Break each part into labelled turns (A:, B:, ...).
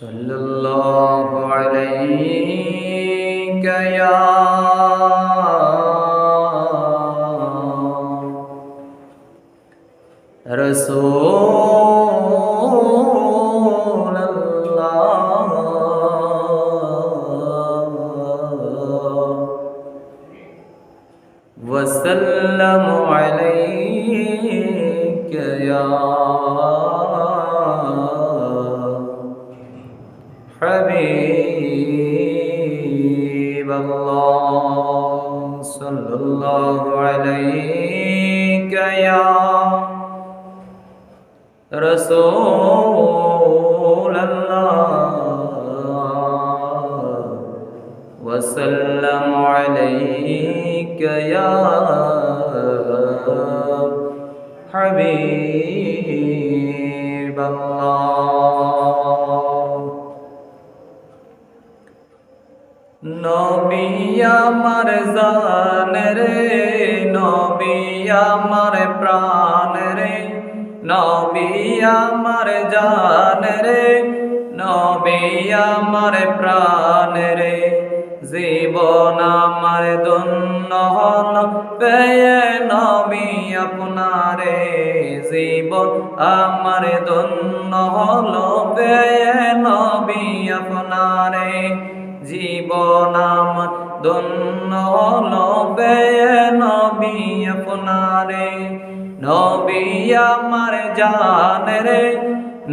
A: صلى الله عليك يا رسول الله. وسلم عليك يا गया रसूल वसल्लम अलैक या हबीब नबी আমার জানের আমার প্রাণ রে, নবী আমার জান রে, নবী আমার প্রাণ রে। জীবন আমার দন্য হল পেয়ে নবী আপনারে। জীবন আমার দন্য হল পেয়ে নবী আপনারে। জীবন আমার দন্য হল পেয়ে নবী আপনারে, নবী আমার জান রে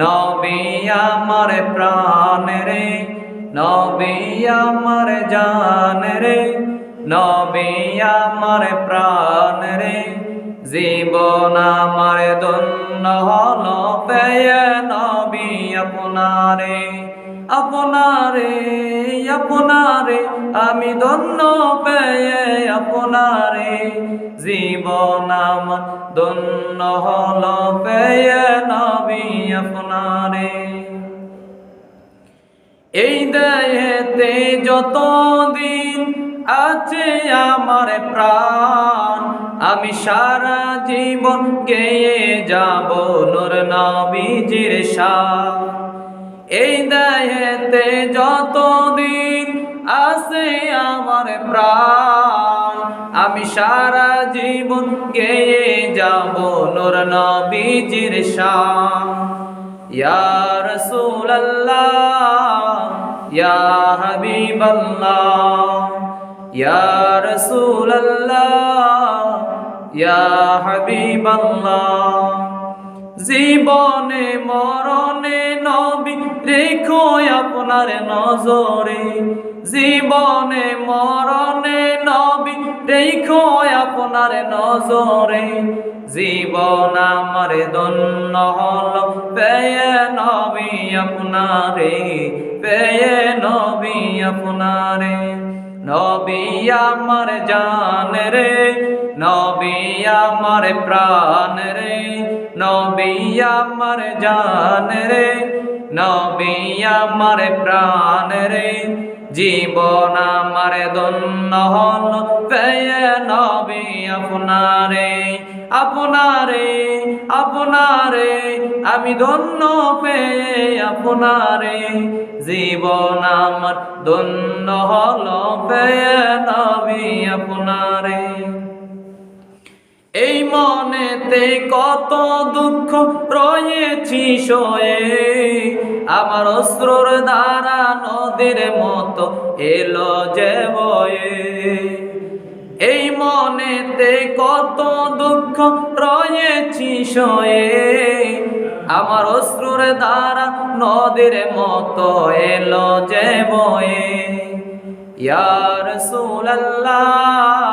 A: নবী আমার প্রাণ রে নবী আমার জান রে নবী আমার প্রাণ রে জীবন আমার দন্য হল পেয়ে নবী আপনারে আপনারে। আমি ধন্য পেয়ে আপনারে, জীবন আমার ধন্য হল পেয়ে নবী আপনারে। এই দেহেতে যতদিন আছে আমার প্রাণ, আমি সারা জীবন গেয়ে যাব নূর নবীজির শাহ এই দেহেতে যতদিন আছে আমার প্রাণ। আমি সারা জীবন গেয়ে যাব নূর নবীজির শাহ ইয়া রাসূলুল্লাহ, ইয়া হাবিবাল্লাহ, ইয়া রাসূলুল্লাহ, ইয়া হাবিবাল্লাহ। জীবনে মরণে আপনার নজরে। জীবনে মরণে নবী রেখো আপনার নজরে। জীবন আমার দন্য হল, পেয়ে নবী আপনারে, পেয়ে নবী আপনারে। নবী আমার জান রে, নবী আমার প্রাণ রে, নবী আমার জান রে নবী আমার প্রাণ রে, জীবন আমার দন্য হল। নবী আপনারে আপনারে আপনারে, আমি ধন্য পেয়ে আপনারে, জীবন আমার ধন্য হল। পেয়ে নবী আপনারে। এই মনেতে কত দুঃখ রয়েছি শোয়ে আমার অস্ত্রর দ্বারা নদীর মতো এলো যে বয়ে। এই মনেতে কত দুঃখ রয়েছি শোয়ে আমার অশ্রুর দ্বারা নদীর মতো এলো যে বয়ে। ইয়া রাসূলুল্লাহ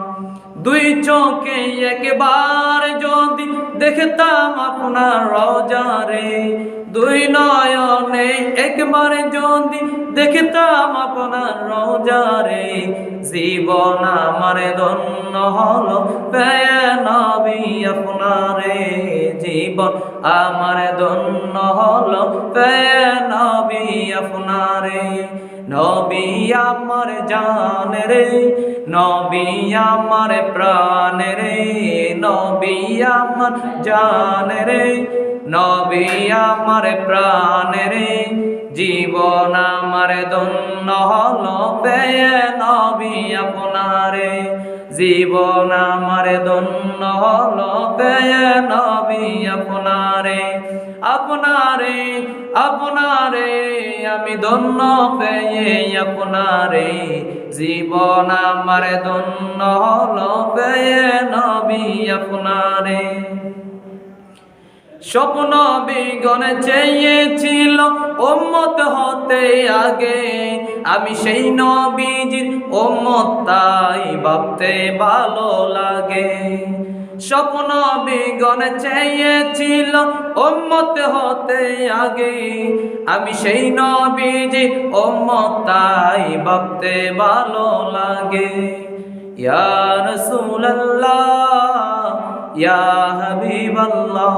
A: দুই চোখে একবার যদি দেখতাম আপনার রোজারে, দুই নয়নে একবার যদি দেখতাম আপনার রোজারে, জীবন আমার ধন্য হলো নবী আপনারে, জীবন আমার ধন্য হলো নবী আপনারে। নবী আমার জান রে, নবী আমার প্রাণ রে, নবী আমার জান রে, নবী আমার প্রাণ রে, জীবন আমার দন্য হল পেয়ে নবী আপনারে। জীবন আমার দন্য হল নবী আপনারে। আপনারে আপনারে, আমি দন্য পেয়ে আপনারে। জীবন আমার দন্য হল নবী আপনারে। স্বপ্ন বিগণ চেয়েছিল ওম্মত হতে আগে। আমি সেই নবীজির ওম্মত তাই ভাবতে ভালো লাগে। স্বপ্ন বিগণ চেয়েছিল ওম্মত হতে আগে। আমি সেই নবীজি ওম্মত তাই ভাবতে ভালো লাগে। ইয়া রাসূলুল্লাহ, ইয়া হাবিবাল্লাহ।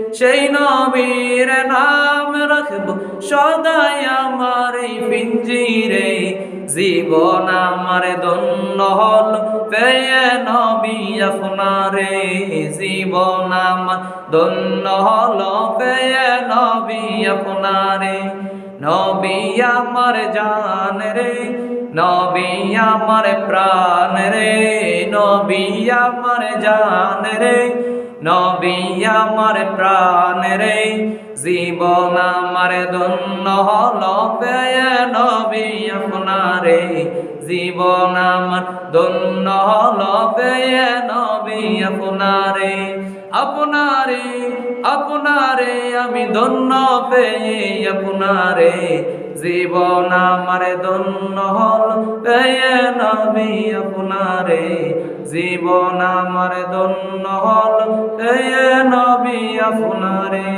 A: সেই নবীর নাম রাখব সদায় আমার এই পিঞ্জিরে। জীবন আমার দন্য হল, পেয়ে নবী আপনারে। জীবন আমার দন্য হল, পেয়ে নবী আপনারে। নবী আমার জান রে, নবী আমার প্রাণ রে। নবী আমার জান রে নবী আমার প্রাণ রে জীবন আমার ধন্য হল নবী আপনারে জীবন আমার ধন্য হল পেয়ে নবী আপনারে আপনারে আপনারে আমি ধন্য পেয়ে আপনারে জীবন আমার ধন্য হল পেয়ে নবী আপনারে। জীবন আমার ধন্য হল পেয়ে নবী আপনারে।